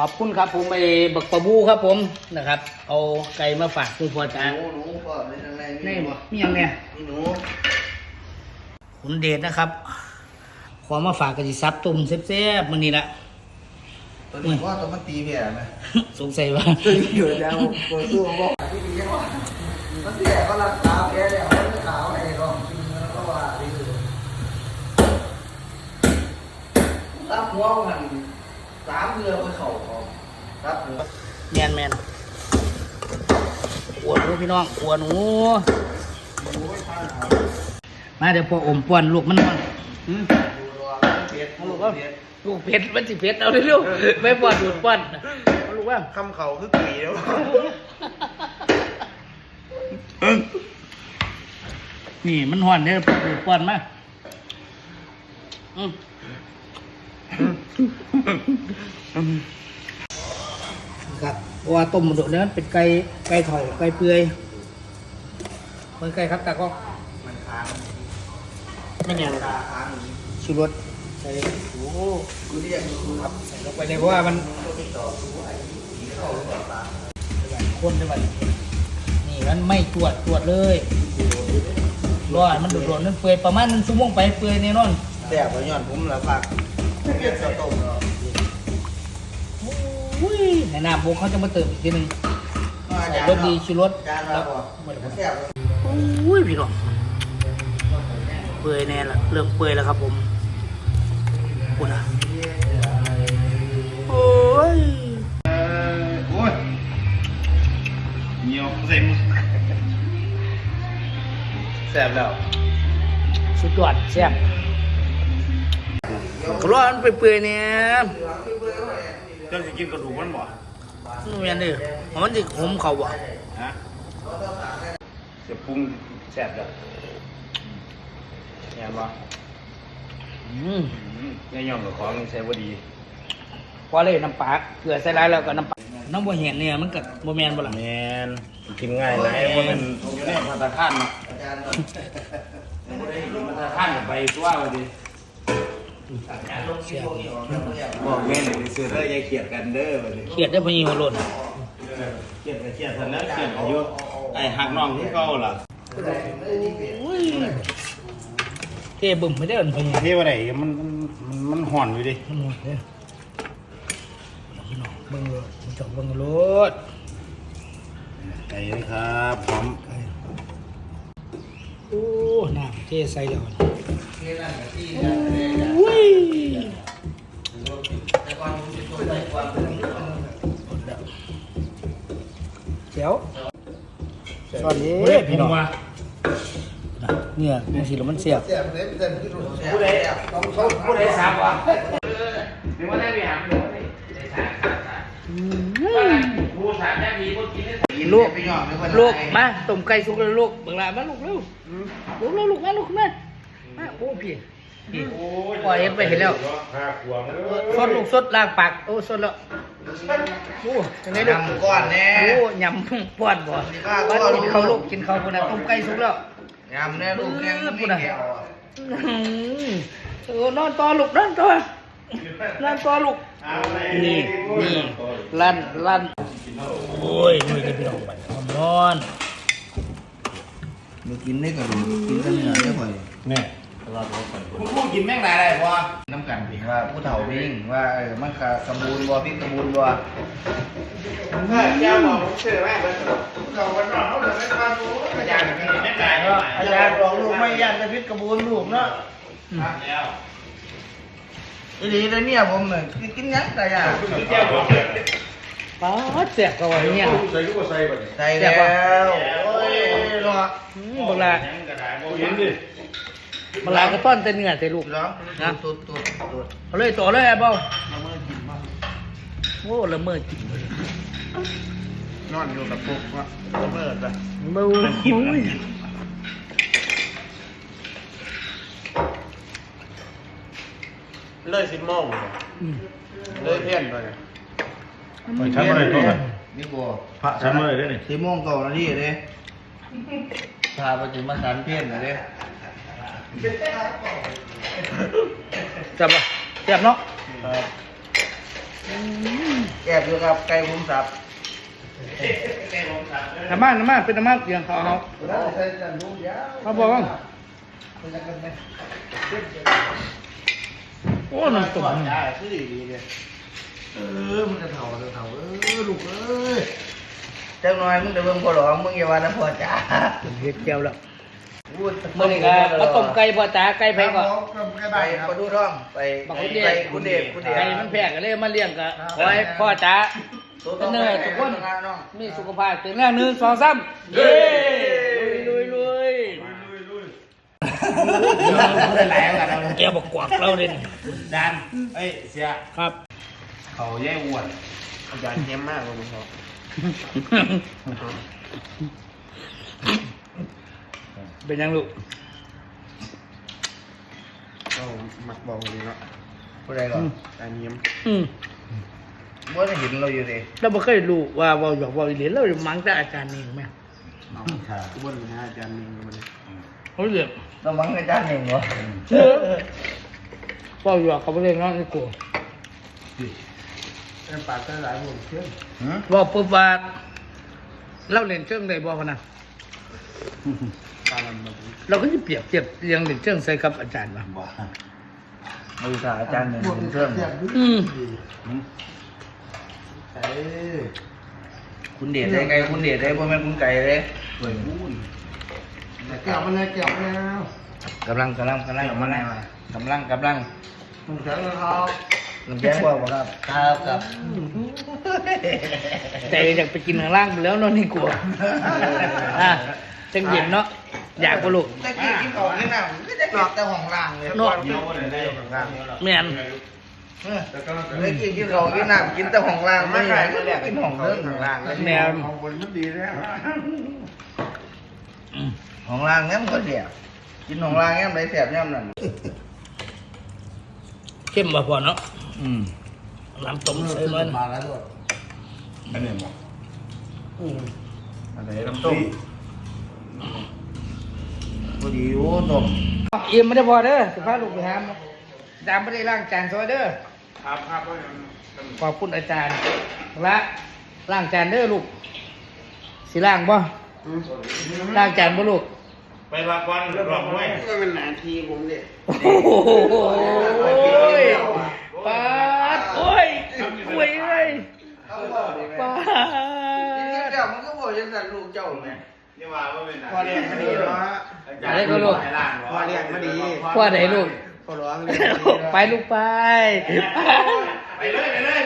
ขอบคุณครับผมไปบักปะบูครับผมนะครับ เอาไก่มาฝากคุณพ่อหจ้านูหนูก็ในทางในนี่บ่มีหยังเนี่ยนี่หนูคุณเดชนะครับ ขอมาฝากกะจิซับตุ่มแซ่บๆมันนี่ละตัวนี้ว่าตัวมันตีแผ่ไหมสงสัยว่าตัวนี้อยู่แล้วตัวตัวบอกที่ดีว่ามันแผ่ก็รักษาแผ่แล้วมันไม่ขาวไอ้รองจริงแล้วก็ว่าดีเลยรับหัวมัน สามเรือไปเข่าของรับหัวแมนแมนอวดหนูพี่น้องอวดหนูมาเดี๋ยวพออมป้อนลูกมันก่อนหืมดูรอเผ็ดเอาลูกว่าลูกเพชรมันสิเพชรเอาเร็วๆไม่ป้อนดูดป้อนเอาลูกว่าคำเขาคือกี่แล้วนี่มันห่อนเนี่ยดูดป้อนมาอืม ครับเพราะว่าต้มมันโดดเนี่ยมันเป็นไก่ไก่เถาไก่เปื่อยเหมือนไก่ครับตากล้องมันค้างไม่เนี่ยตาค้างชูรสใส่โอ้โหกูเรียกกูครับใส่ลงไปเลยเพราะว่ามันข้นได้ไหมนี่มันไม่ตรวจตรวจเลยรอให้มันดูดๆมันเปื่อยประมาณนึงชั่วโมงไปเปื่อยแน่นอนแต่พย้อนผมแล้วฝาก เรียกข้าวต้มแล้วอุ้ยในน้ำบุกเขาจะมาเติมอีกทีหนึงใส่รสดีชูรสจานแล้ละวบ่แซ่บอุ้ยพี่น้องเปื่อยแน่ละเริ่มเปื่อยแล้วครับผมคุณอะโอ้ยเออโอ้ยเหนียวเต็มแซ่บแล้ว สุดยอดแซ่บก ร้อนเปื่อยๆเนี่ยเจ้าจะกินกระดูกมันบ่นู่นยันดิมันจะขมเขาบ่ฮะจะปรุงแซ่บแล้วแซ่บบ่อืมอืมแน่ยอมกับของใส่บ่ดีพอเลยน้ำปลาเกลือใส่ร้ายแล้วก็น้ำปลาน้ำบัวเห็นเนี่ยมันกับบัวแมนบ่ล่ะแมนกินง่ายหลายเพราะมันอยู่ในมาตรฐานเนาะอาจารย์มาตรฐานไปตัวว่าดิเสีย บบอกแม่นไปซื้อเด้ออย่าเกลียดกันเด้อว่าดิเครียดได้พอยีหัวโลนเกลียดก็เกลียดเท่านั้นเกลียดอายุไอ้หักน้องที่เก่าล่ะอุ้ยเท่บึ้มไม่ได้เอินพอยีเทว่าไดมันมันมันมันห่อนอยู่ดิมันหมดเลยพี่น้องเบิ่งเลยมันจอกเบิ่งรถไก่นะครับพร้อมโอ้น้ำเท่ใส่แล้ว นี่นั่นที่อุ้ยแต่ก่อนผมจะต้มได้ก่อนเจ๋วสวัสดีพี่น้องเนี่ยมันสิแล้วมันเสียบแซ่บเลยเป็นที่รู้แซ่บผู้ใดต้องผู้ผู้ใดสามวะนึกว่าได้ไปหาผู้ใดสามผู้สามได้มีผู้กินได้ลูกไปย่อไม่ค่อยลูกมาต้มไก่สุกแล้วลูกเบิ่งลามาลูกเร็วลูกเร็วลูกมาลูกมามา โอ้พี่พี่ปล่อยเห็นไปเห็นแล้วห้าขวบสดลูกสดล้างปากโอ้สดแล้วโอ้ยังไงลูกทำก้อนแน่โอ้ยำป้อนบ่ว่ากินข้าวลูกกินข้าวพุ่นน่ะต้มไก่สุกแล้วยำแน่ลูกแน่ลูกแก้วอื้อหือเออนอนต่อลูกนอนต่อนอนต่อลูก นี่นี่ลั่นลั่นโอ้ยนี่ก็พี่น้องไปนอนมากินได้กับกินกันเหนือได้ค่อยเนี่ย คุณผู้กินแม่งไหนได้วะน้ำกันพิงว่าผู้เฒ่าพิงว่าเออมันกะสมบูรณ์บ่พิกสมบูรณ์บ่แก้วบอกผมเชื่อแม่เราวันนอนเขาเลยไม่ฟังรู้อาจารย์กินแม่ไหนก็อาจารย์บอกลูกไม่ยากจะพิษกระบูนลูกเนาะแล้วอีหลีเลยเนี่ยผมเนี่ยกินยังแต่ยาแก้วบอกป๊าเสียบก็ว่าเนี่ยใส่ลูกใส่แบบใส่แล้วโอ้ยเนาะอืมบักลายังกระดาษบ อกยินดิบักลากระต้อนแต่เนื้อแต่ลูกร้องนะตุ๊ดตุ๊ดตุ๊ดเอาเลยต่อเลยไอ้เบ้ามาเมื่อกินมาโอ้ละเมอกินนอนอยู่กับปุ๊กว่าละเมิดปะเบ้าโอ้ยเลยสิบโมงอืมเลยเพี้ยนไปไปชั้นอะไรตัวกันนี่บัวพระชั้นอะไรได้นี่สิบโมงเก่านาทีเลยพาไปถึงมาสันเพี้ยนเลยเด้ จับปะจับเนาะครับอืมแอบอยู่กับไก่บุ้มสับน้ำมันน้ำมันเป็นน้ำมันเสียงเขาเขาใส่จันบุ้มยาวเขาบอกว่าไปจักันไหมโอ้น้ำตุ่มได้คือดีดีเลยเออมันจะเถ่าจะเถ่าเออลูกเอ้ยจังหน่อยมึงจะเบิ่งพ่อหลอมึงอย่าว่านะพ่อจ๋าเฮ็ดแก้วแล้ว พูดมื่อนี้ก็มาต้มไก่พ่อจ๋าไก่ไผก่อนไปประตูร่องไปบักไปคุณเดไปชคุณเดชคุณเดชไก่มันแพงก็เลยมาเลี้ยงก็ขอให้พ่อจ๋าเป็นเนยทุกคนมีสุขภาพแข็งแรงหนึ่งสองสามเย้ลุยลุยลุยได้หลายกันเราแกบอกกวักเราเด่นดันเอ้ยเสียครับ เขาแย่อ้วนอาจารย์เข้มมากเลยมึงเขา เป็นยังลูกเขามักบอกเลยเนาะผู้ใดก่อนอันนี้มอืมว่าจะเห็นเราอยู่ดิเราไม่เคยรู้ว่าเว่าหยอกเว่าอีเหรียญเรามังแต่อาจารย์นี่ไหมเอาค่ะทุกคนนะอาจารย์มีมันเขาเรียกเรามังในด้านหนึ่งเหรอเออเว่าหยอกเขาไม่เรียกน้องนี่กูแต่ปากแต่หลายหมดเชื่อว่าปุ๊บว่าเราเล่นเชิงได้บ่พะนะปากมันแบบเราก็จะเปรียบเทียบเรียงเล่นเชิงใส่กับอาจารย์มามือสาอาจารย์หนึ่งเป็นเครื่องอืมใช่คุณเดชได้ไง คุณเดชได้พ่อแม่คุณไก่เลยสวยบุ้นเกี่ยวมันเลยเกี่ยวแล้วกำลังกำลังกำลังกำลังกำลังกำลังมึงใช้รองเท้าน้ำแข็งบอกว่าครับครับครับใจอยากไปกินข้างล่างไปแล้วเนอนนี่กลัวอะจังเย็นเนาะ อยากบ่ลูกแต่กินกินของนี่นะก็จะกินแต่ของล่างเลยเนาะเกี่ยวอะไรได้ของล่างแม่นแต่ก็ไม่กินกินของกินน้ำกินแต่ของล่างไม่ใช่ก็กินของเรื่องของล่างแม่นของบนมันดีแล้วอืมของล่างงั้นก็เสียกินของล่างงั้นไรเสียบงั้นนั่นเข้มบ่พอเนาะอืมน้ำต้มใส่มันมาแล้วด้วยอันนี้มั้งอืมอันไหนน้ำต้ม พอดีโอ้นมเอี่ยมไม่ได้พอเด้อสิพาลูกไปหาหมออาจารย์ไม่ได้ล้างจานซอยเด้อครับครับขอบคุณอาจารย์ละล้างจานเด้อลูกสิล้างบ่ล้างจานบ่ลูกไปละก่อนรอบไว้ก็เป็นนาทีผมเนี่ยโอ้โหปาดโอ้ยคุยเลยปากินดเจ้ามันก็บอกยังสั่นลูกเจ้าแม่ นี่ว่าว่าเป็นพอเรียนมาดีเนาะอะไรก็ลูกพอเรียนมาดีว่าไหนลูกพอร้องเรียนไปลูกไป ไปเลยไปเลย